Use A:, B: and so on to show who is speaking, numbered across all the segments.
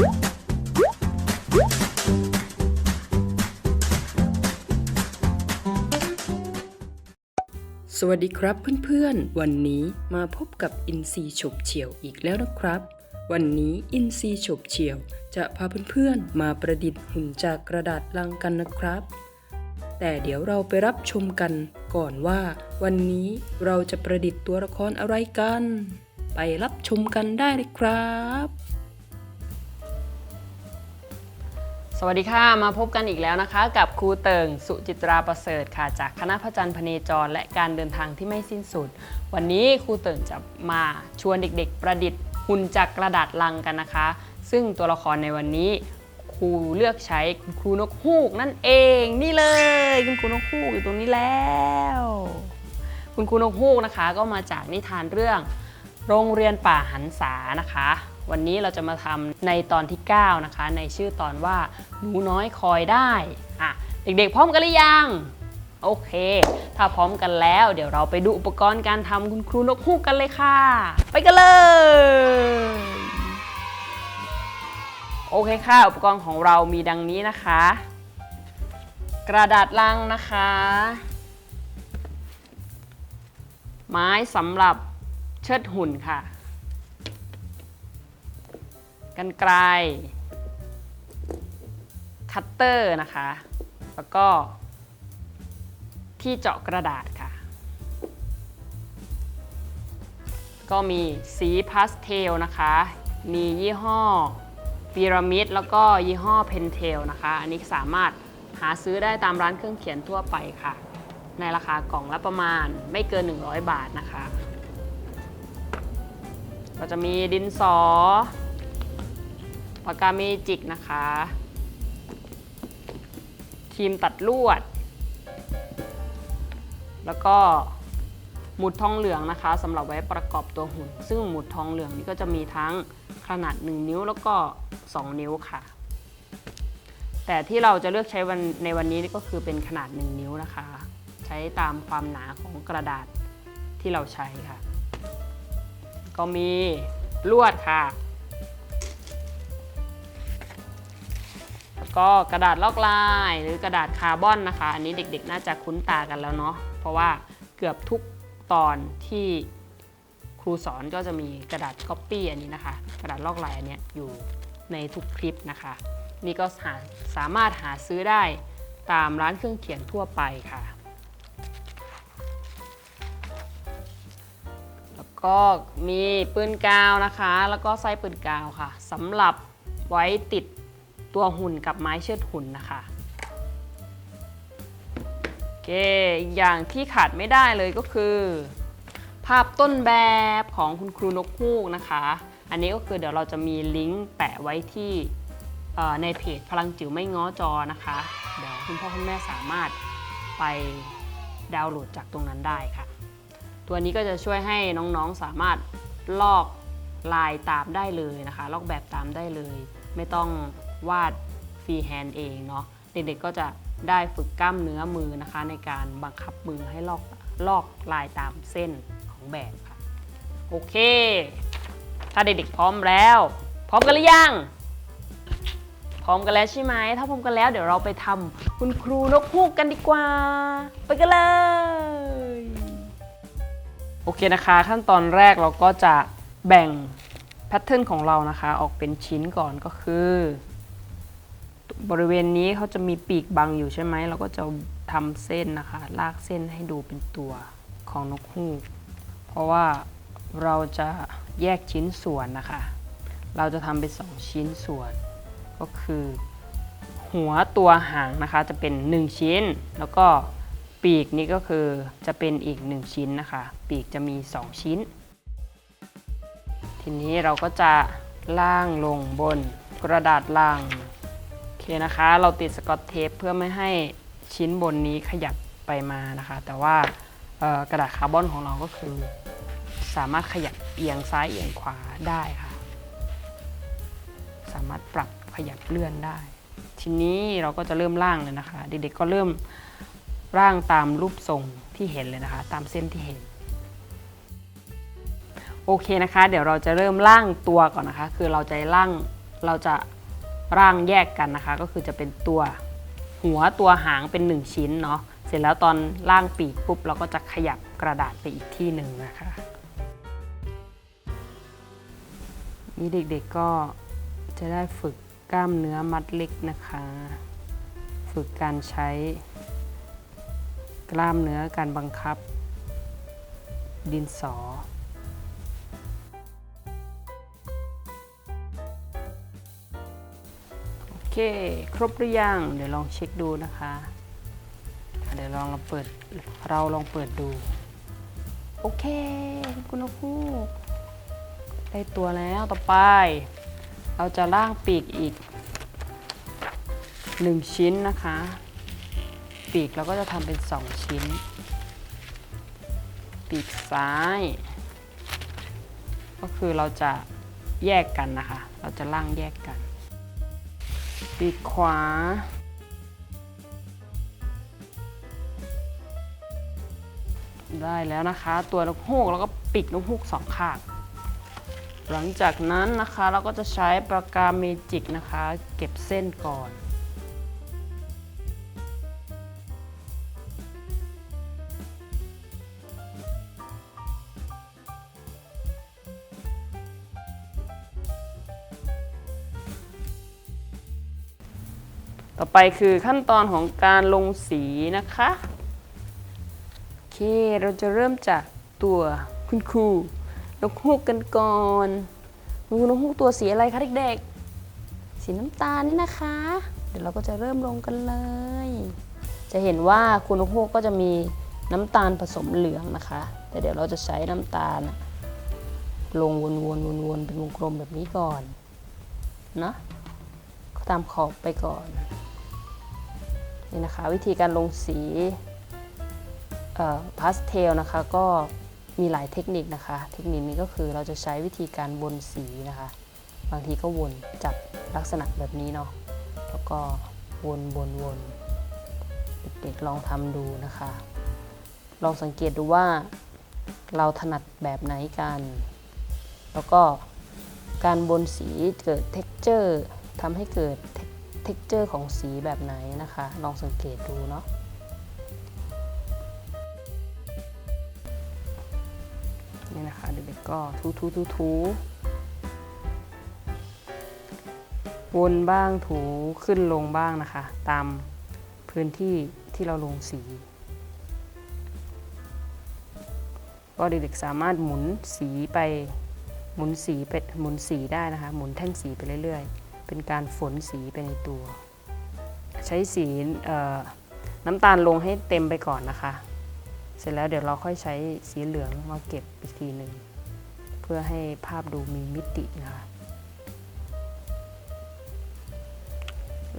A: สวัสดีครับเพื่อนๆ วันนี้มาพบกับอินซีฉบเฉียวอีกแล้วนะครับ วันนี้อินซีฉบเฉียว จะพาเพื่อนๆ มาประดิษฐ์หุ่นจากกระดาษลังกันนะครับ แต่เดี๋ยวเราไปรับชมกันก่อนว่า วันนี้เราจะประดิษฐ์ตัวละครอะไรกัน ไปรับชมกันได้เลยครับ
B: สวัสดีค่ะ มาพบกันอีกแล้วนะคะ กับครูเติงสุจิตราประเสริฐค่ะ จากคณะพระจันทร์พเนจร และการเดินทางที่ไม่สิ้นสุด วันนี้ครูเติงจะมาชวนเด็กๆ ประดิษฐ์หุ่นจากกระดาษลังกันนะคะ ซึ่งตัวละครในวันนี้ครูเลือกใช้คุณครูนกฮูกนั่นเองนี่เลยคุณครูนกฮูกอยู่ตรงนี้แล้ว คุณครูนกฮูกนะคะ ก็มาจากนิทานเรื่อง โรงเรียนป่าหันษานะคะ วันนี้เราจะมาทำในตอนที่ 9 นะคะ ในชื่อตอนว่าหนูน้อยคอยได้อะเด็กๆ พร้อมกันหรือยัง โอเค ถ้าพร้อมกันแล้ว เดี๋ยวเราไปดูอุปกรณ์การทำคุณครูนกฮูกกันเลยค่ะ ไปกันเลยโอเคค่ะ อุปกรณ์ของเรามีดังนี้นะคะ กระดาษลังนะคะ ไม้สำหรับเชิดหุ่นค่ะ กันไกล คัตเตอร์นะคะ แล้วก็ที่เจาะกระดาษค่ะ ก็มีสีพาสเทลนะคะ มียี่ห้อพีระมิดแล้วก็ยี่ห้อเพนเทลนะคะ อันนี้สามารถหาซื้อได้ตามร้านเครื่องเขียนทั่วไปค่ะ ในราคากล่องละประมาณไม่เกิน 100 บาทนะคะ ก็จะมีดินสอ ปากกาเมจิกนะคะครีมตัดลวด แล้วก็หมุดทองเหลืองนะคะสำหรับไว้ประกอบตัวหุ่น ซึ่งหมุดทองเหลืองนี่ก็จะมีทั้งขนาด 1 นิ้วแล้วก็ 2 นิ้วค่ะ แต่ที่เราจะเลือกใช้วันในวันนี้ก็คือเป็นขนาด 1 นิ้วนะคะ ใช้ตามความหนาของกระดาษที่เราใช้ค่ะ ก็มีลวดค่ะ ก็กระดาษลอกลายหรือกระดาษคาร์บอนนะคะ อันนี้เด็กๆ น่าจะคุ้นตากันแล้วเนาะเพราะว่าเกือบทุกตอนที่ครูสอนก็จะมีกระดาษก๊อปปี้อันนี้นะคะ กระดาษลอกลายอันนี้อยู่ในทุกคลิปนะคะ นี่ก็หาสามารถหาซื้อได้ตามร้านเครื่องเขียนทั่วไปค่ะ แล้วก็มีปืนกาวนะคะ แล้วก็ไส้ปืนกาวค่ะสำหรับไว้ติด ตัวหุ่นกับไม้เชือดหุ่นนะคะโอเคอีกอย่างที่ขาดไม่ได้เลยก็คือ ภาพต้นแบบของคุณครูนกฮูกนะคะ อันนี้ก็คือเดี๋ยวเราจะมีลิงก์แปะไว้ที่ในเพจพลังจิ๋วไม่ง้อจอนะคะ เดี๋ยวคุณพ่อคุณแม่สามารถไปดาวน์โหลดจากตรงนั้นได้ค่ะ ตัวนี้ก็จะช่วยให้น้องๆสามารถลอกลายตามได้เลยนะคะ ลอกแบบตามได้เลย ไม่ต้อง วาดฟรีแฮนด์เองเนาะเด็กๆก็จะได้ฝึกกล้ามเนื้อมือนะคะ ในการบังคับมือให้ลอกลอกลายตามเส้นของแบบค่ะโอเค ถ้าเด็กๆพร้อมแล้ว พร้อมกันหรือยังพร้อมกันแล้วใช่ไหมถ้าพร้อมกันแล้วเดี๋ยวเราไปทำคุณครูนกฮูกกันดีกว่า ไปกันเลยโอเคนะคะ ขั้นตอนแรกเราก็จะแบ่งแพทเทิร์นของเรานะคะ ออกเป็นชิ้นก่อนก็คือ บริเวณนี้เขาจะมีปีกบังอยู่ใช่ไหมเราก็จะทำเส้นนะคะ ลากเส้นให้ดูเป็นตัวของนกฮูก เพราะว่าเราจะแยกชิ้นส่วนนะคะ เราจะทำเป็นสองชิ้นส่วน ก็คือ หัวตัวหางนะคะจะเป็น 1 ชิ้น แล้วก็ปีกนี่ก็คือจะเป็นอีก 1 ชิ้นนะคะ ปีกจะมี 2 ชิ้น ทีนี้เราก็จะล่างลงบนกระดาษลัง คนะคะ เราติดสกอตเทปเพื่อไม่ให้ชิ้นบนนี้ขยับไปมานะคะ แต่ว่ากระดาษคาร์บอนของเราก็คือ สามารถขยับเอียงซ้ายเอียงขวาได้ค่ะ สามารถปรับขยับเลื่อนได้ ทีนี้เราก็จะเริ่มร่างเลยนะคะ เด็กๆก็เริ่มร่างตามรูปทรงที่เห็นเลยนะคะ ตามเส้นที่เห็นโอเคนะคะ เดี๋ยวเราจะเริ่มร่างตัวก่อนนะคะ คือเราจะร่างเราจะ ร่างแยกกันนะคะ ก็คือจะเป็นตัวหัวตัวหางเป็น 1 ชิ้นเนาะเสร็จแล้วตอนร่างปีกปุ๊บเราก็จะขยับกระดาษไปอีกที่หนึ่งนะคะนี่เด็กๆก็จะได้ฝึกกล้ามเนื้อมัดเล็กนะคะ ฝึกการใช้ กล้ามเนื้อการบังคับ ดินสอ เคครบหรือยัง เดี๋ยวลองเช็คดูนะคะ เดี๋ยวลองเราเปิดเราลองเปิดดู โอเค คุณนกฮูกได้ตัวแล้วต่อไป เราจะล่างปีกอีก1ชิ้นนะคะ ปีกเราก็จะทำเป็น2ชิ้น ปีกซ้าย ก็คือเราจะแยกกันนะคะ เราจะล่างแยกกัน ปีกขวา ได้แล้วนะคะ ตัวนกฮูกแล้วก็ปีกนกฮูกสองข้างหลังจากนั้นนะคะเราก็จะใช้ปากกาเมจิกนะคะ เก็บเส้นก่อน ต่อไปคือขั้นตอนของการลงสีนะคะโอเคเราจะเริ่มจากตัวคุณครูนกฮูกกันก่อนดูนกฮูกตัวสีอะไรคะเด็กๆ สีน้ำตาลนี่นะคะ เดี๋ยวเราก็จะเริ่มลงกันเลย จะเห็นว่าคุณนกฮูกก็จะมีน้ำตาลผสมเหลืองนะคะ แต่เดี๋ยวเราจะใช้น้ำตาล ลงวนๆวนๆเป็นวงกลมแบบนี้ก่อนเนาะตามขอบไปก่อน นี่นะคะวิธีการลงสีพาสเทลนะคะก็มีหลายเทคนิคนะคะ เทคนิคนี้ก็คือเราจะใช้วิธีการวนสีนะคะ บางทีก็วนจับลักษณะแบบนี้เนาะแล้วก็วนวนวนเด็กๆลองทำดูนะคะ ลองสังเกตดูว่าเราถนัดแบบไหนกัน แล้วก็การบนสีเกิด texture ทำให้เกิดเท็ก เจอร์ของสีแบบไหนนะคะ ลองสังเกตดูเนาะนี่นะคะเด็กๆก็ทูทูทูทูวนบ้างถูขึ้นลงบ้างนะคะ ตามพื้นที่ที่เราลงสี ก็เด็กๆสามารถหมุนสีไปหมุนสีไปหมุนสีได้นะคะ หมุนแท่งสีไปเรื่อยๆ เป็นการฝนสีไปในตัว ใช้สีน้ำตาลลงให้เต็มไปก่อนนะคะ เสร็จแล้วเดี๋ยวเราค่อยใช้สีเหลืองมาเก็บอีกทีหนึ่งเพื่อให้ภาพดูมีมิตินะคะ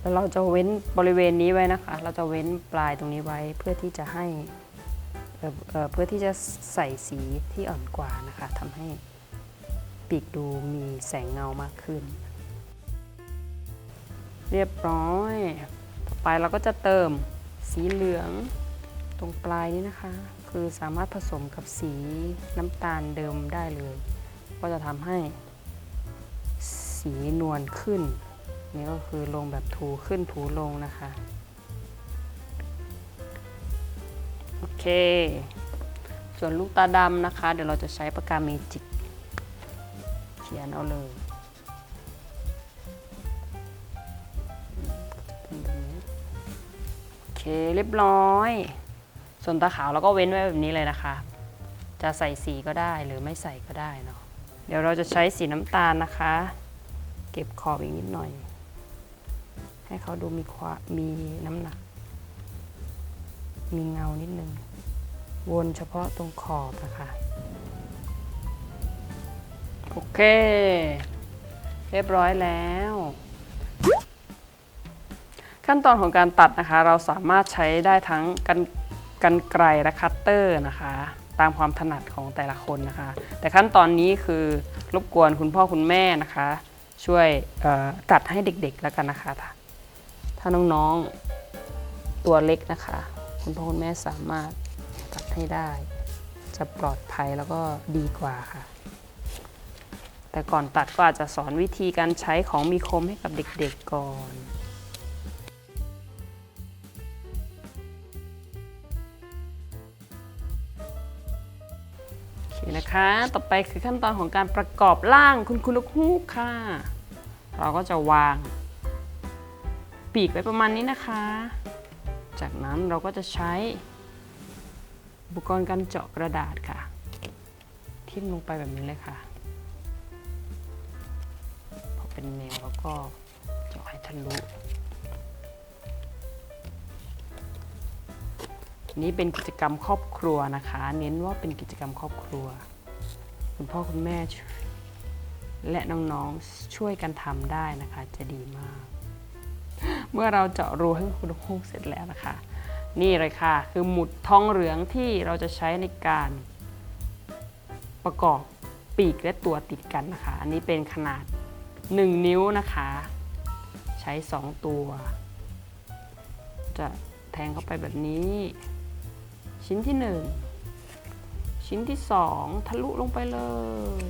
B: แล้วเราจะเว้นบริเวณนี้ไว้นะคะ เราจะเว้นปลายตรงนี้ไว้เพื่อที่จะให้เอ่อเอ่อเพื่อที่จะใส่สีที่อ่อนกว่านะคะทำให้ปีกดูมีแสงเงามากขึ้น เรียบร้อย ต่อไปเราก็จะเติมสีเหลืองตรงปลายนี้นะคะ คือสามารถผสมกับสีน้ำตาลเดิมได้เลย ก็จะทำให้สีนวลขึ้น นี่ก็คือลงแบบถูขึ้นถูลงนะคะ โอเค ส่วนลูกตาดำนะคะ เดี๋ยวเราจะใช้ปากกาเมจิก เขียนเอาเลย เคเรียบร้อย ส่วนตาขาวเราก็เว้นไว้แบบนี้เลยนะคะ จะใส่สีก็ได้หรือไม่ใส่ก็ได้เนาะเดี๋ยวเราจะใช้สีน้ำตาลนะคะ เก็บขอบอีกนิดหน่อย ให้เขาดูมีความมีน้ำหนัก มีเงานิดนึง วนเฉพาะตรงขอบนะคะโอเค เรียบร้อยแล้ว ขั้นตอนของการตัดนะคะ เราสามารถใช้ได้ทั้งกันกันไกรและคัตเตอร์นะคะ ตามความถนัดของแต่ละคนนะคะ แต่ขั้นตอนนี้คือรบกวนคุณพ่อคุณแม่นะคะ ช่วยตัดให้เด็กๆแล้วกันนะคะ ถ้าน้องๆตัวเล็กนะคะ คุณพ่อคุณแม่สามารถตัดให้ได้ จะปลอดภัยแล้วก็ดีกว่าค่ะ แต่แต่ก่อนตัดก็อาจจะสอนวิธีการใช้ของมีคมให้กับเด็กๆก่อน นะคะ ต่อไปคือขั้นตอนของการประกอบร่างคุณคุณลูกฮูกค่ะ เราก็จะวาง ปีกไว้ประมาณนี้นะคะ จากนั้นเราก็จะใช้อุปกรณ์การเจาะกระดาษค่ะ ทิ่มลงไปแบบนี้เลยค่ะ พอเป็นแนวแล้วก็เจาะให้ทะลุ นี่เป็นกิจกรรมครอบครัวนะคะ เน้นว่าเป็นกิจกรรมครอบครัว คุณพ่อคุณแม่ และน้องๆช่วยกันทำได้นะคะ จะดีมาก เมื่อเราเจาะรูให้คุณฮูกเสร็จแล้วนะคะ นี่เลยค่ะ คือหมุดทองเหลืองที่เราจะใช้ในการประกอบปีกและตัวติดกันนะคะ อันนี้เป็นขนาด 1 นิ้วนะคะ ใช้ 2 ตัว จะแทงเข้าไปแบบนี้ ชิ้นที่ 1 ชิ้นที่ 2 ทะลุลงไปเลย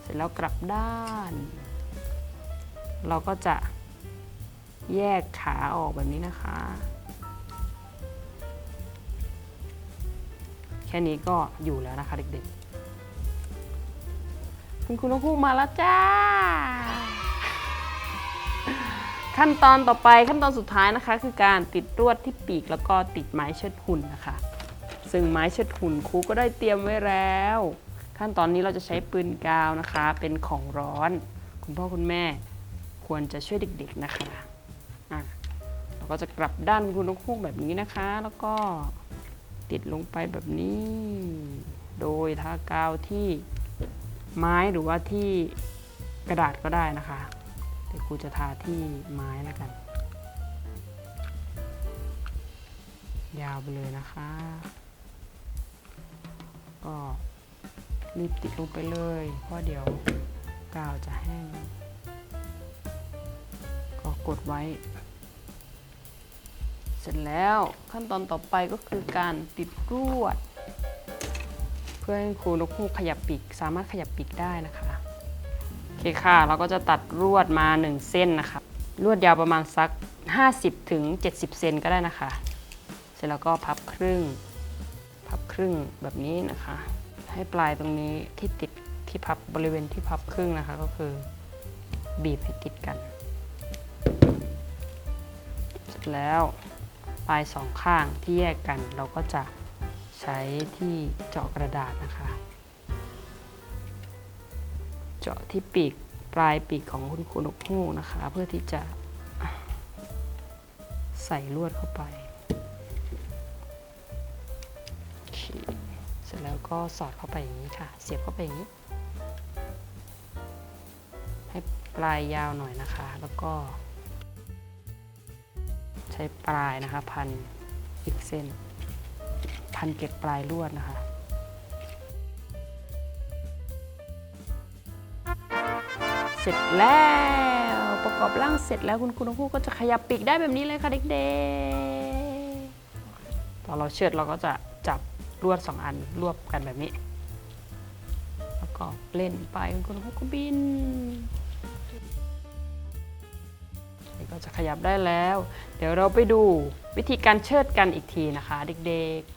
B: เสร็จแล้วกลับด้าน เราก็จะแยกขาออกแบบนี้นะคะ แค่นี้ก็อยู่แล้วนะคะเด็กๆ คุณคุณนกพูกมาแล้วจ้า ขั้นตอนต่อไปขั้นตอนสุดท้ายนะคะ คือการติดรวดที่ปีกแล้วก็ติดไม้เชิดหุ่นนะคะ ซึ่งไม้เชิดหุ่นครูก็ได้เตรียมไว้แล้ว ขั้นตอนนี้เราจะใช้ปืนกาวนะคะ เป็นของร้อน คุณพ่อคุณแม่ควรจะช่วยเด็กๆนะคะอะเราก็จะกลับด้านคุณนกฮูกแบบนี้นะคะ แล้วก็ติดลงไปแบบนี้ โดยทากาวที่ไม้หรือว่าที่กระดาษก็ได้นะคะ แต่ครูจะทาที่ไม้แล้วกัน ยาวไปเลยนะคะ ก็รีบติดลงไปเลย เพราะเดี๋ยวกาวจะแห้ง ก็กดไว้ เสร็จแล้วขั้นตอนต่อไปก็คือการติดรวด เพื่อให้ครูนกฮูกขยับปีก สามารถขยับปีกได้นะคะ อเคค่ะ เราก็จะตัดรวดมา 1 เส้นนะคะลวดยาวประมาณสัก 50ถึง70 เซนก็ได้นะคะ เสร็จแล้วก็พับครึ่ง พับครึ่งแบบนี้นะคะ ให้ปลายตรงนี้ที่ติดที่พับบริเวณที่พับครึ่งนะคะก็คือบีบให้ติดกัน เสร็จแล้วปลายสองข้างที่แยกกันเราก็จะใช้ที่เจาะกระดาษนะคะ เจาะที่ปีกปลายปีกของคุณครูนกฮูกนะคะ เพื่อที่จะใส่ลวดเข้าไปเคเสร็จแล้วก็สอดเข้าไปอย่างนี้ค่ะ เสียบเข้าไปอย่างนี้ ให้ปลายยาวหน่อยนะคะ แล้วก็ ใช้ปลายนะคะ พันอีกเส้น พันเก็บปลายลวดนะคะ ร็จแล้ว ประกอบร่างเสร็จแล้วคุณครูนกฮูกก็จะขยับปีกได้แบบนี้เลยค่ะเด็กๆ ตอนเราเชือดเราก็จะจับลวดสองอันรวบกันแบบนี้ แล้วก็เล่นไปคุณครูนกฮูกก็บินนี่ก็จะขยับได้แล้ว เดี๋ยวเราไปดูวิธีการเชิดกันอีกทีนะคะ เด็กๆ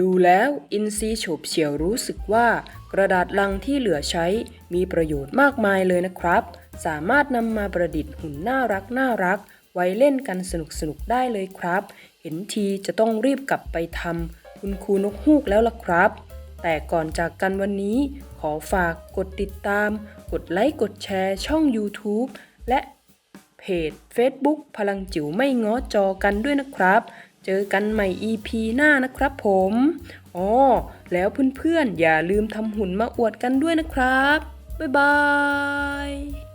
A: ดูแล้วอินซีโฉบเฉี่ยวรู้สึกว่า กระดาษลังที่เหลือใช้มีประโยชน์มากมายเลยนะครับ สามารถนำมาประดิษฐ์หุ่นน่ารักน่ารัก ไว้เล่นกันสนุกสนุกได้เลยครับ เห็นทีจะต้องรีบกลับไปทำคุณครูนกฮูกแล้วล่ะครับ แต่ก่อนจากกันวันนี้ ขอฝากกดติดตาม กดไลค์กดแชร์ช่อง YouTube และเพจ Facebook พลังจิ๋วไม่ง้อจอกันด้วยนะครับ เจอกันใหม่ EP หน้านะครับผมอ๋อแล้วเพื่อนๆ อย่าลืมทำหุ่นมาอวดกันด้วยนะครับ บ๊ายบาย